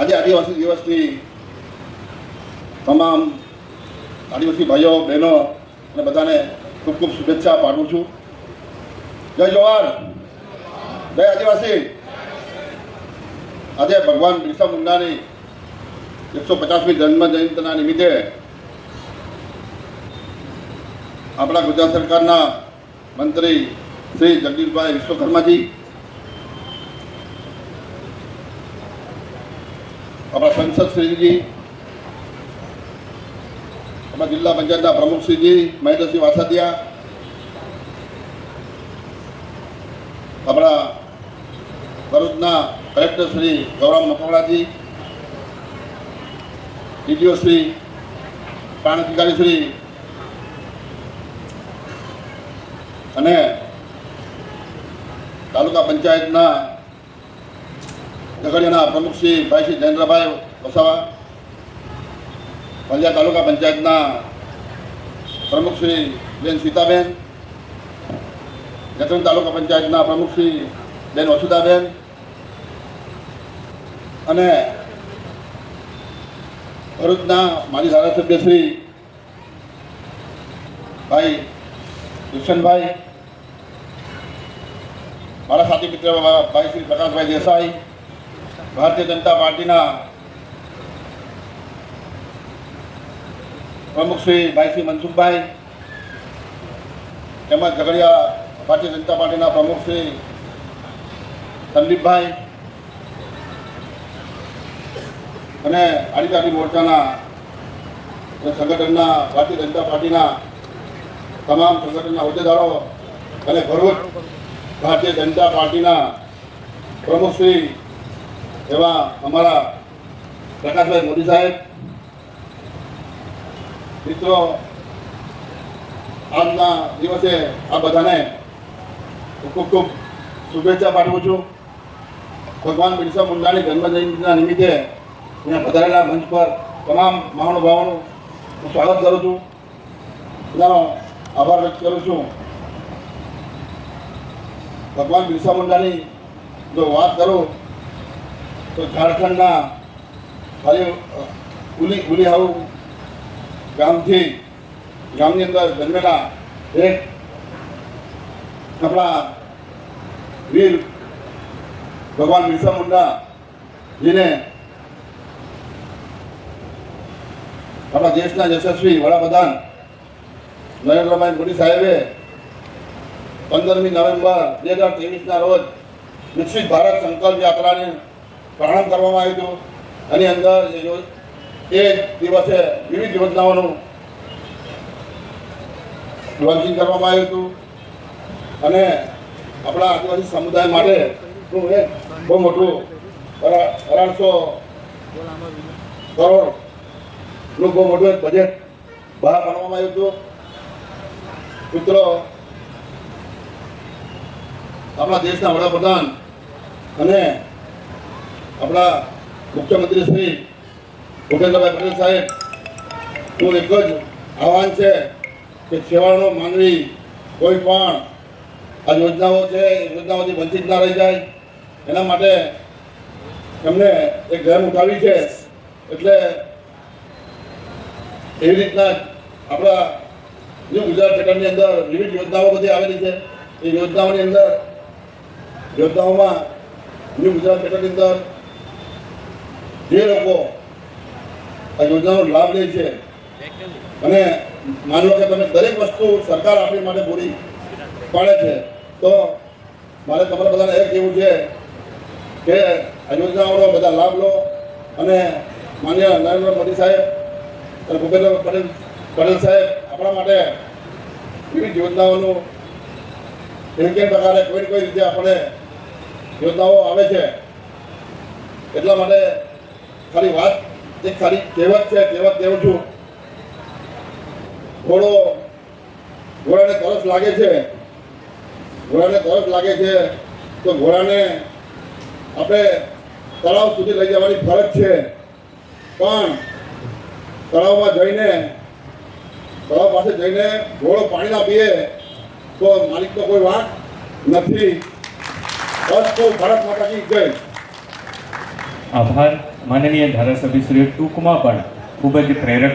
આજે આદિવાસી દિવસની તમામ આદિવાસી ભાઈઓ, બહેનો અને બધાને ખૂબ ખૂબ શુભેચ્છા પાઠવું છું. જય જવાહર. જય આદિવાસી. આજે ભગવાન બિરસા મુંડાની એકસો પચાસમી જન્મ જયંતિના નિમિત્તે આપણા ગુજરાત સરકારના મંત્રી શ્રી જગદીશભાઈ વિશ્વકર્માજી આપણા સંસદશ્રીજી આપણા જિલ્લા પંચાયતના પ્રમુખ શ્રીજી મહેન્દ્રસિંહ વાસદિયા, આપણા ભરૂચના કલેક્ટર શ્રી ગૌરવ મકવાડાજી ડીડીઓ શ્રી પ્રાણ અધિકારી શ્રી અને તાલુકા પંચાયતના ઝઘડિયાના પ્રમુખ શ્રી ભાઈ શ્રી જયેન્દ્રભાઈ વસાવા પંજા તાલુકા પંચાયતના પ્રમુખ શ્રી બેન સીતાબેન, જતન તાલુકા પંચાયતના પ્રમુખ શ્રી બેન વસુદાબેન અને ભરૂચના માજી ધારાસભ્ય શ્રી ભાઈ દુષ્યંતભાઈ, મારા સાથી મિત્ર ભાઈ શ્રી પ્રકાશભાઈ દેસાઈ ભારતીય જનતા પાર્ટીના પ્રમુખ શ્રી ભાઈ શ્રી મનસુખભાઈ, તેમજ ઝઘડિયા ભારતીય જનતા પાર્ટીના પ્રમુખ શ્રી સંદીપભાઈ અને આદિજાતિ મોરચાના સંગઠનના ભારતીય જનતા પાર્ટીના તમામ સંગઠનના હોદ્દેદારો અને ભરૂચ ભારતીય જનતા પાર્ટીના પ્રમુખશ્રી એવા અમારા પ્રકાશભાઈ મોદી સાહેબ. મિત્રો, આજના દિવસે આ બધાને ખૂબ ખૂબ શુભેચ્છા પાઠવું છું. ભગવાન બિરસા મુંડાની જન્મજયંતિના નિમિત્તે અહીંયા પધારેલા મંચ પર તમામ મહાનુભાવોનું હું સ્વાગત કરું છું. બધાનો આભાર વ્યક્ત કરું છું. ભગવાન બિરસા મુંડાની જો વાત કરું તો ઝારખંડના ખાલી ઉલી, ઉલીહાઉ ગામથી, ગામની અંદર જન્મેલા એક આપણા વીર ભગવાન બિરસા મુંડા જેને આપણા દેશના યશસ્વી વડાપ્રધાન નરેન્દ્રભાઈ મોદી સાહેબે પંદરમી નવેમ્બર બે હજાર ત્રેવીસના રોજ વિકસિત ભારત સંકલ્પ યાત્રાને પ્રારંભ કરવામાં આવ્યું હતું. એની અંદર એ દિવસે વિવિધ યોજનાઓનું લોન્ચિંગ કરવામાં આવ્યું હતું. અને આપણા આદિવાસી સમુદાય માટે બહુ મોટું અઢા- અઢારસો કરોડનું બહુ મોટું બજેટ બહાર પાડવામાં આવ્યું હતું. મિત્રો, આપણા દેશના વડાપ્રધાન અને આપણા મુખ્યમંત્રી શ્રી ભૂપેન્દ્રભાઈ પટેલ સાહેબનું એક જ આહવાન છે કે સેવાનો માનવી કોઈ પણ આ યોજનાઓ છે યોજનાઓથી વંચિત ના રહી જાય. એના માટે એમને એક ગેમ ઉઠાવી છે. એટલે એવી રીતના આપણા ન્યૂ ગુજરાત પેટર્નની અંદર વિવિધ યોજનાઓ બધી આવેલી છે. એ યોજનાઓની અંદર, યોજનાઓમાં ન્યૂ ગુજરાત પેટર્નની અંદર જે લોકો આ યોજનાનો લાભ લે છે. અને માનો કે તમે દરેક વસ્તુ સરકાર આપણી માટે પૂરી પાડે છે, તો મારે તમારા બધાને એ કહેવું છે કે આ યોજનાઓનો બધા લાભ લો અને માન્ય નરેન્દ્ર મોદી સાહેબ અને ભૂપેન્દ્ર પટેલ પટેલ સાહેબ આપણા માટે વિવિધ યોજનાઓનું કેમ કેમ પ્રકારે કોઈ કોઈ રીતે આપણે યોજનાઓ આવે છે. એટલા માટે ખાલી વાત એક ખાલી કહેવત છે, કહેવત કહેવું છું. ઘોડો, ઘોડાને તરસ લાગે છે, ઘોડાને તરસ લાગે છે, તો ઘોડાને આપણે તળાવ સુધી લઈ જવાની ફરજ છે. પણ તળાવમાં જઈને, તળાવ પાસે જઈને ઘોડો પાણી ના પીએ, તો માલિકનો કોઈ વાંક નથી. બસ તો ભારત માતા કી જય. આભાર. માનનીય ધારાસભ્યશ્રીએ ટૂંકમાં પણ ખૂબ જ પ્રેરક